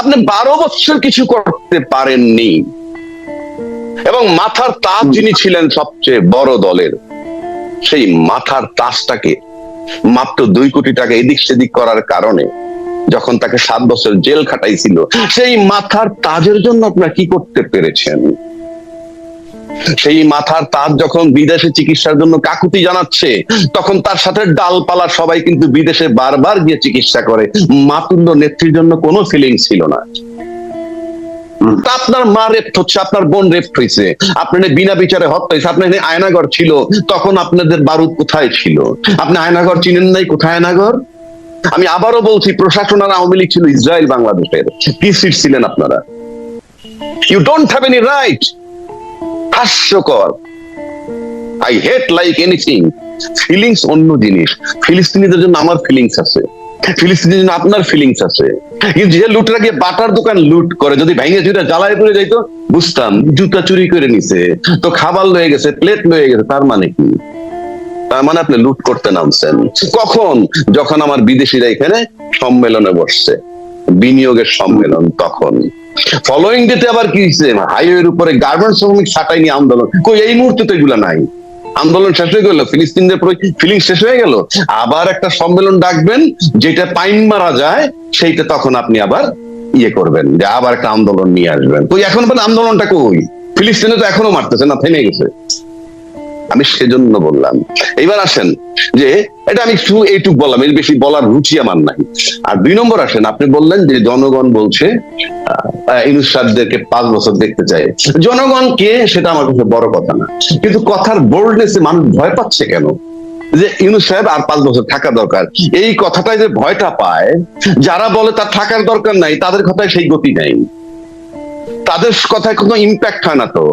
আপনি বারো বছর কিছু করতে পারেননি। এবং মাথার তাজ যিনি ছিলেন সবচেয়ে বড় দলের, সেই মাথার তাজটাকে মাত্র দুই কোটি টাকা এদিক সেদিক করার কারণে যখন তাকে সাত বছর জেল খাটাইছিল, সেই মাথার তাজের জন্য আপনারা কি করতে পেরেছেন? সেই মাথার তার যখন বিদেশে চিকিৎসার জন্য কাকুতি জানাচ্ছে, তখন তার সাথে ডালপালা সবাই কিন্তু বিদেশে বারবার গিয়ে চিকিৎসা করে। মাতুল্য নেত্রীর জন্য কোনো ফিলিংস ছিল না। আপনার মা রেপ্ট হচ্ছে, আপনার বোন রেপ্ট হয়েছে আপনার বিনা বিচারে হত্যা হয়েছে আপনার এখানে আয়নাগর ছিল, তখন আপনাদের বারুদ কোথায় ছিল? আপনি আয়নাগর চিনেন নাই, কোথায় আয়নাগর আমি আবারও বলছি প্রশাসন আর আওয়ামী লীগ ছিল ইসরায়েল, বাংলাদেশের। কি সিট ছিলেন আপনারা? You don't have any right হাস্যকর। I hate like anything feelings অন্য জিনিস। ফিলিস্তিনিদের জন্য আমার ফিলিংস আছে। জন্য আপনার ফিলিংস আছে। কিন্তু যে লুটরা গিয়ে বাটার দোকান লুট করে, যদি ভেঙে জ্বালায় যাইতো বুঝতাম, জুতা চুরি করে নিছে। তো খাবার লয়ে গেছে প্লেট লয়ে গেছে, তার মানে কি? তার মানে আপনি লুট করতে নামছেন। কখন? যখন আমার বিদেশিরা এখানে সম্মেলনে বসছে। বিনিয়োগের সম্মেলন তখন। ফলোয়িং ডেতে আবার কি হচ্ছে হাইওয়ের উপরে গার্মেন্ট শ্রমিক ছাটাই নিয়ে আন্দোলন। কই, এই মুহূর্তে তো এগুলা নাই। আন্দোলন শেষ হয়ে গেল, ফিলিস্তিনদের ফিলিং শেষ হয়ে গেল। আবার একটা সম্মেলন ডাকবেন, যেটা পাইন মারা যায়, সেইটা তখন আপনি আবার ইয়ে করবেন, যে আবার একটা আন্দোলন নিয়ে আসবেন। কই, এখন আন্দোলনটা কই? ফিলিস্তিনে তো এখনও মারতেছে না, থেমে গেছে। আমি সেজন্য বললাম। এইবার আসেন যে, এটা আমি শুধু এইটুক বললাম, এর বেশি বলার রুচি আমার নাই। আর দুই নম্বর আসেন, আপনি বললেন যে জনগণ বলছে ইনুস পাঁচ বছর দেখতে চায়। জনগণ কে সেটা আমার কাছে বড় কথা না। কিন্তু কথার বোল্ডনেসে মানুষ ভয় পাচ্ছে কেন? যে ইউনুস সাহেব আর পাঁচ বছর থাকা দরকার। এই কথাটাই যে ভয়টা পায়, যারা বলে তার থাকার দরকার নাই, তাদের কথায় সেই গতি নাই। তাদের কথায় কোনো ইম্প্যাক্ট হয় না তো।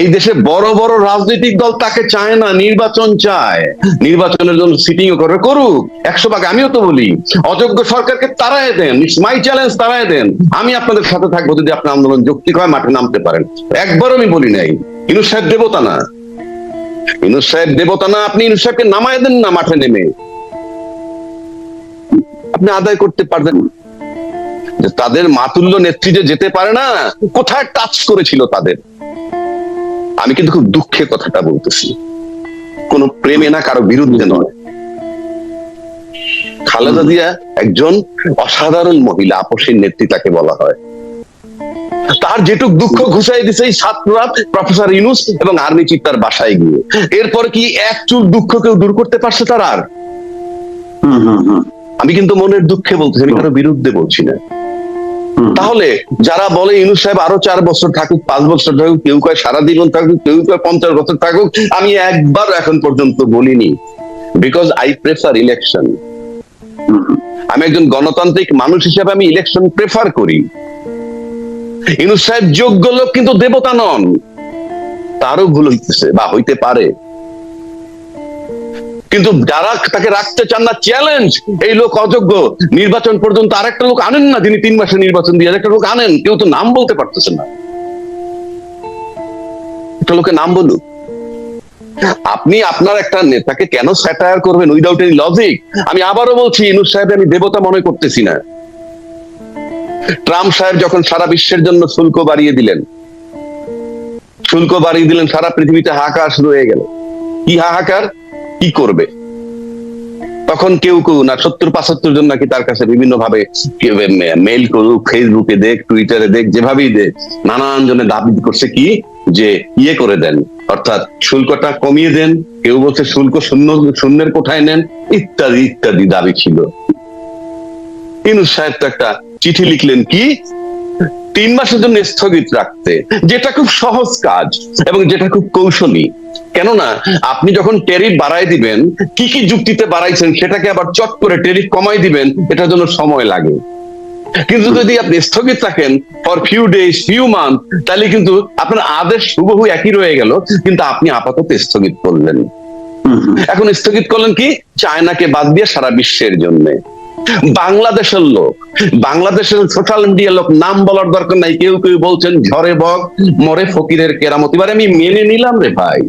এই দেশে বড় বড় রাজনৈতিক দল তাকে চায় না, নির্বাচন চায়। নির্বাচনের জন্য সিটিং করে করুক। একশো ভাগ আমিও তো বলি। অযোগ্য সরকারকে তারাই দেন মাই চ্যালেঞ্জ তারাই দেন। আমি আপনাদের সাথে থাকব যদি আপনার আন্দোলন যৌক্তিক হয়, মাঠে নামতে পারেন। একবারও আমি বলি নাই, ইনুস সাহেব দেবতা না। ইনুস সাহেব দেবতা না, আপনি ইনুস সাহেবকে নামায় দেন না মাঠে নেমে। আপনি আদায় করতে পারবেন যে তাদের মাতুল্য নেত্রী যে যেতে পারে না কোথায় টাচ করেছিল তাদের? আমি কিন্তু খুব দুঃখে কথাটা বলতেছি। কোন প্রেমে না কারও বিরুদ্ধে নয়। খালেদা জিয়া একজন অসাধারণ মহিলা আপসীর নেত্রী তাকে বলা হয়। তার যেটুক দুঃখ ঘুষাই দিছে এই ছাত্ররা প্রফেসর ইনুস এবং আর্মি চিফ তার বাসায় গিয়ে। এরপর কি এক চুল দুঃখ কেউ দূর করতে পারছে তার আর? হুম হুম হুম। আমি কিন্তু মনের দুঃখে বলতেছি আমি কারও বিরুদ্ধে বলছি না। তাহলে যারা বলে ইনুস সাহেব আরও চার বছর থাকুক পাঁচ বছর থাকুক কেউ কয় সারা জীবন থাকুক কেউ কয় পঞ্চাশ বছর থাকুক আমি একবার এখন পর্যন্ত বলিনি। Because I prefer election. আমি একজন গণতান্ত্রিক মানুষ হিসেবে আমি ইলেকশন প্রেফার করি। ইনুস সাহেব যোগ্য লোক কিন্তু দেবতা নন। তারও ভুল হইতেছে বা হইতে পারে। কিন্তু যারা তাকে রাখতে চান না চ্যালেঞ্জ এই লোক অযোগ্য। নির্বাচন পর্যন্ত আরেকটা লোক আনেন না যিনি তিন মাসে নির্বাচন দিয়ে, আরেকটা লোক আনেন। কেউ তো নাম বলতে পারতেছে না। একটা লোকের নাম বলুন আপনি, আপনার একটা নেতাকে কেন স্যাটায়ার করবেন উইদাউট এনি লজিক আমি আবারও বলছি, ইনুস সাহেব আমি দেবতা মনে করতেছি না। ট্রাম্প সাহেব যখন সারা বিশ্বের জন্য শুল্ক বাড়িয়ে দিলেন, শুল্ক বাড়িয়ে দিলেন, সারা পৃথিবীতে হাহাকার শুরু হয়ে গেল। কি হাহাকার? কি করবে? তখন কেউ কেউ না, সত্তর, পাঁচাত্তর জন নাকি তার কাছে বিভিন্ন ভাবে মেইল করুক ফেসবুকে দেখ টুইটারে দেখ, যেভাবেই দেখ নানান জনে দাবি করছে কি? যে ইয়ে করে দেন, অর্থাৎ শুল্কটা কমিয়ে দেন, কেউ বলছে শুল্ক শূন্য, শূন্যের কোঠায় নেন, ইত্যাদি ইত্যাদি দাবি ছিল। ইনুস সাহেব তো একটা চিঠি লিখলেন কি? তিন মাসের জন্য স্থগিত রাখতে যেটা খুব সহজ কাজ এবং যেটা খুব কৌশলী। কেননা আপনি যখন টেরিফ বাড়াই দিবেন কি কি যুক্তিতে বাড়াইছেন সেটাকে আবার চট করে টেরিফ কমাই দিবেন এটার জন্য সময় লাগে। কিন্তু যদি আপনি স্থগিত রাখেন for few days few month তাহলে কিন্তু আপনার আদেশ হুবহু একই রয়ে গেল কিন্তু আপনি আপাতত স্থগিত করলেন। এখন স্থগিত করলেন কি? চায়নাকে বাদ দিয়ে সারা বিশ্বের জন্য। বাংলাদেশের লোক, বাংলাদেশের সোশ্যাল মিডিয়ার লোক নাম বলার দরকার নাই। কেউ কেউ বলছেন ঝরে বক, মরে ফকিরের কেরামত। এবার আমি মেনে নিলাম রে ভাই,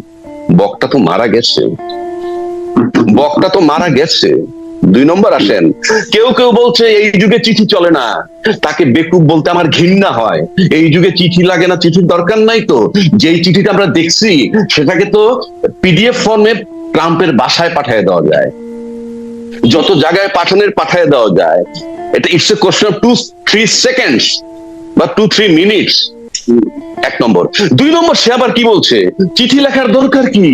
বকটা তো মারা গেছে। বকটা তো মারা গেছে। দুই নম্বর আসেন, কেউ কেউ বলছে, এই যুগে চিঠি চলে না। তাকে বেকুব বলতে আমার ঘৃণা হয়। এই যুগে চিঠি লাগে না, চিঠির দরকার নাই তো। যেই চিঠিটা আমরা দেখছি, সেটাকে তো পিডিএফ ফর্মে ট্রাম্পের বাসায় পাঠিয়ে দেওয়া যায়। যত জায়গায় পাঠানোর পাঠায় দেওয়া যায়, এটা it's a question of two three seconds বা টু থ্রি মিনিটস এক নম্বর। দুই নম্বর, সে আবার কি বলছে? চিঠি লেখার দরকার কি?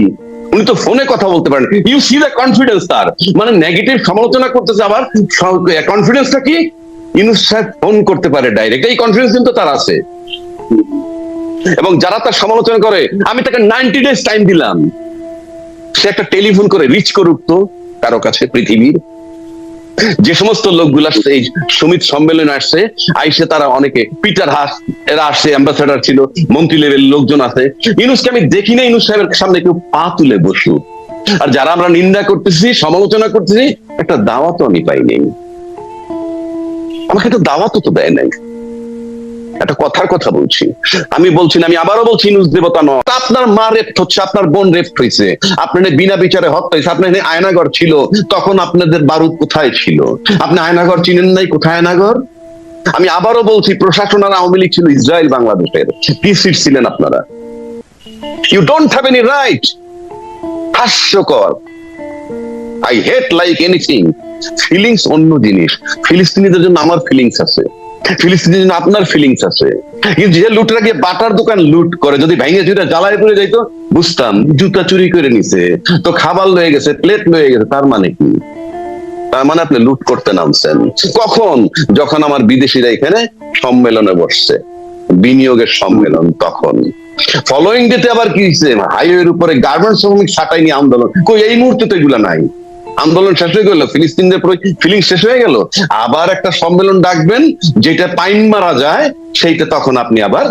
উনি তো ফোনে কথা বলতে পারেন। ইউ সি দ্য কনফিডেন্স তার মানে নেগেটিভ সমালোচনা করতেছে আবার। কনফিডেন্সটা কি? ইউনুস সাহেব ফোন করতে পারে ডাইরেক্ট এই কনফিডেন্স কিন্তু তার আছে। এবং যারা তার সমালোচনা করে, আমি তাকে নাইনটি ডেজ টাইম দিলাম। সে একটা টেলিফোন করে রিচ করুক তো। কারও কাছে পৃথিবীর। যে সমস্ত লোকগুলা এই সমিত সম্মেলনে আসছে, আইসে তারা অনেকে, পিটার হাস, এরা আসছে অ্যাম্বাসেডার ছিল, মন্ত্রী লেভেল লোকজন আছে। ইনুসকে আমি দেখি না ইনুস সাহেবের সামনে কেউ পা তুলে বসু আর যারা আমরা নিন্দা করতেছি, সমালোচনা করতেছি, একটা দাওয়াতও আমি পাইনি। আমাকে তো দাওয়াতও তো দেয় নাই। একটা কথার কথা বলছি। আমি বলছি না, আমি আবারও বলছি ইনুস দেবতা নয়। আপনার মা রেপ্ট হচ্ছে, আপনার বোন রেপ্ট হয়েছে। আপনার বিনা বিচারে হত্যা হয়েছে, আপনার আয়নাগর ছিল, তখন আপনাদের বারুদ কোথায় ছিল? আপনি আয়নাগর চিনেন নাই, কোথায় আয়নাগর? আমি আবারও বলছি প্রশাসন আর আওয়ামী লীগ ছিল ইসরায়েল, বাংলাদেশের। সিট ছিলেন আপনারা? You don't have any right হাস্যকর। I hate like anything feelings অন্য জিনিস। ফিলিস্তিনিদের জন্য আমার ফিলিংস আছে। ফিলিস্তিনের জন্য আপনার ফিলিংস আছে। কিন্তু যে লুটরা গিয়ে বাটার দোকান লুট করে, যদি ভেঙে জ্বালায় পড়ে যাইতো, বুঝতাম, জুতা চুরি করে নিছে, তো খাবার লয়ে গেছে প্লেট লয়ে গেছে, তার মানে কি? তার মানে আপনি লুট করতে নামছেন। কখন? যখন আমার বিদেশিরা এখানে সম্মেলনে বসছে। বিনিয়োগের সম্মেলন তখন। ফলোয়িং ডেতে আবার কি হাইওয়ের উপরে গার্মেন্টস শ্রমিক ছাটাই নিয়ে আন্দোলন। কই, এই মুহূর্তে তো এগুলা নাই। আন্দোলন শেষ হয়ে গেল, ফিলিস্তিনদের ফিলিং শেষ হয়ে গেল। আবার একটা সম্মেলন ডাকবেন, যেটা পাইন মারা যায়, সেইটা তখন আপনি আবার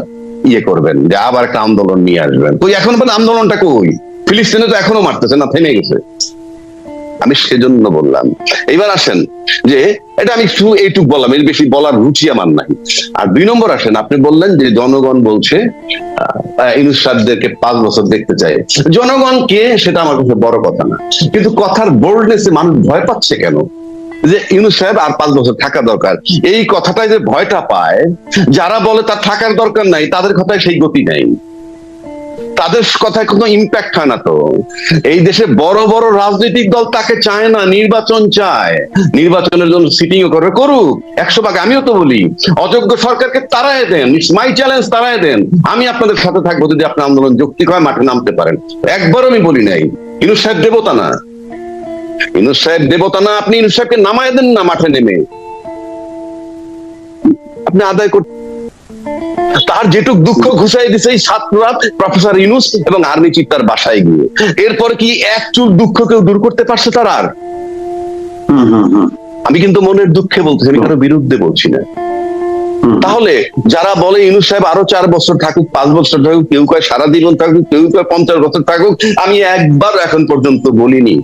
ইয়ে করবেন, যে আবার একটা আন্দোলন নিয়ে আসবেন। তো এখন আন্দোলনটা কই? ফিলিস্তিনে তো এখনও মারতেছে না, থেমে গেছে। আমি সেজন্য বললাম। এবার আসেন যে, এটা আমি শুধু এইটুক বললাম, এর বেশি বলার রুচি আমার নাই। আর দুই নম্বর আসেন, আপনি বললেন যে জনগণ বলছে সাহেবদেরকে পাঁচ বছর দেখতে জনগণ কে, সেটা আমার কাছে বড় কথা না। কিন্তু কথার বোল্ডনেসে মানুষ ভয় পাচ্ছে কেন? যে ইউনুস সাহেব আর পাঁচ বছর থাকা দরকার। এই কথাটাই যে ভয়টা পায়, যারা বলে তার থাকার দরকার নাই, তাদের কথায় সেই গতি নাই। তাদের কথায় কোনো ইম্প্যাক্ট হয় না তো। এই দেশে বড় বড় রাজনৈতিক দল তাকে চায় না, নির্বাচন চায়। নির্বাচনের জন্য সিটিং করবে করুক। একশো ভাগ আমিও তো বলি। অযোগ্য সরকারকে তারাই দেন। মাই চ্যালেঞ্জ তারাই দেন। আমি আপনাদের সাথে থাকব যদি আপনার আন্দোলন যৌক্তিক হয় মাঠে নামতে পারেন। একবার আমি বলি নাই। ইনুস সাহেব দেবতা না। ইনুস সাহেব দেবতা না, আপনি ইনুস সাহেবকে নামায় দেন না মাঠে নেমে। আপনি আদায় করতে তার যেটুক দুঃখ ঘুষাই দিছে এই ছাত্ররা প্রফেসর ইনুস এবং আর্মি চিফ তার বাসায় গিয়ে। এরপরে কি এক চুল দুঃখ কেউ দূর করতে পারছে তার আর? আমি কিন্তু মনের দুঃখে বলছি আমি কারও বিরুদ্ধে বলছি না। তাহলে যারা বলে ইনুস সাহেব আরও চার বছর থাকুক পাঁচ বছর থাকুক কেউ কয় সারা জীবন থাকুক কেউ কয় পঞ্চাশ বছর থাকুক আমি একবার এখন পর্যন্ত বলিনি।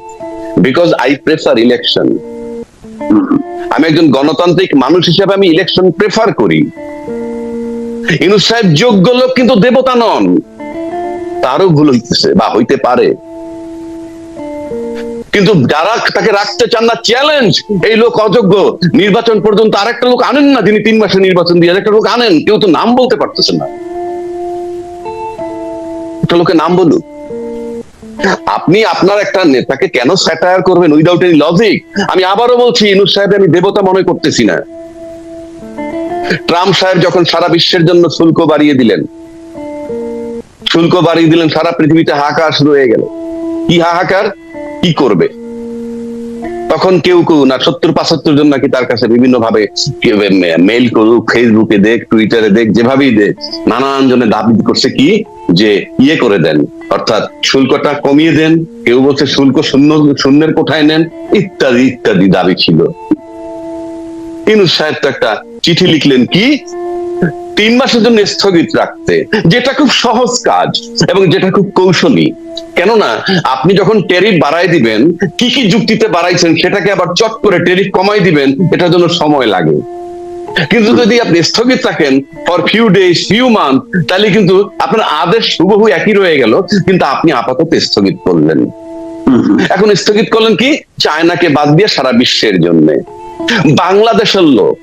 Because I prefer election. আমি একজন গণতান্ত্রিক মানুষ হিসেবে আমি ইলেকশন প্রেফার করি। ইনুস সাহেব যোগ্য লোক কিন্তু দেবতা নন। তারও ভুল হইতেছে, বা হইতে পারে। কিন্তু যারা তাকে রাখতে চান না চ্যালেঞ্জ এই লোক অযোগ্য। নির্বাচন পর্যন্ত আরেকটা লোক আনেন না, যিনি তিন মাসে নির্বাচন দিয়ে আরেকটা লোক আনেন। কেউ তো নাম বলতে পারতেছে না। একটা লোকের নাম বলুন। আপনি, আপনার একটা নেতাকে কেন স্যাটায়ার করবেন উইদাউট এনি লজিক আমি আবারও বলছি, ইনুস সাহেব আমি দেবতা মনে করতেছি না। ট্রাম্প সাহেব যখন সারা বিশ্বের জন্য শুল্ক বাড়িয়ে দিলেন, শুল্ক বাড়িয়ে দিলেন, সারা পৃথিবীতে হাহাকার শুরু হয়ে গেল। কি হাহাকার? কি করবে? তখন কেউ কেউ না, সত্তর পাঁচাত্তর জন নাকি তার কাছে বিভিন্ন ভাবে মেইল করুক, ফেসবুকে দেখ, টুইটারে দেখ, যেভাবেই দেখ নানান জনে দাবি করছে কি? যে ইয়ে করে দেন, অর্থাৎ শুল্কটা কমিয়ে দেন, কেউ বলছে শুল্ক শূন্য, শূন্যের কোঠায় নেন, ইত্যাদি ইত্যাদি দাবি ছিল। ইনুস সাহেব তো একটা চিঠি লিখলেন কি? তিন মাসের জন্য স্থগিত রাখতে, যেটা খুব সহজ কাজ এবং যেটা খুব কৌশলী। কেননা, আপনি যখন টেরিফ বাড়াই দিবেন, কি কি যুক্তিতে বাড়াইছেন সেটাকে আবার চট করে টেরিফ কমাই দিবেন, এটার জন্য সময় লাগে। কিন্তু যদি আপনি স্থগিত রাখেন for few days few month তাহলে কিন্তু আপনার আদেশ হুবহু একই রয়ে গেল, কিন্তু আপনি আপাতত স্থগিত করলেন। এখন স্থগিত করলেন কি? চায়নাকে বাদ দিয়ে সারা বিশ্বের জন্য। বাংলাদেশের লোক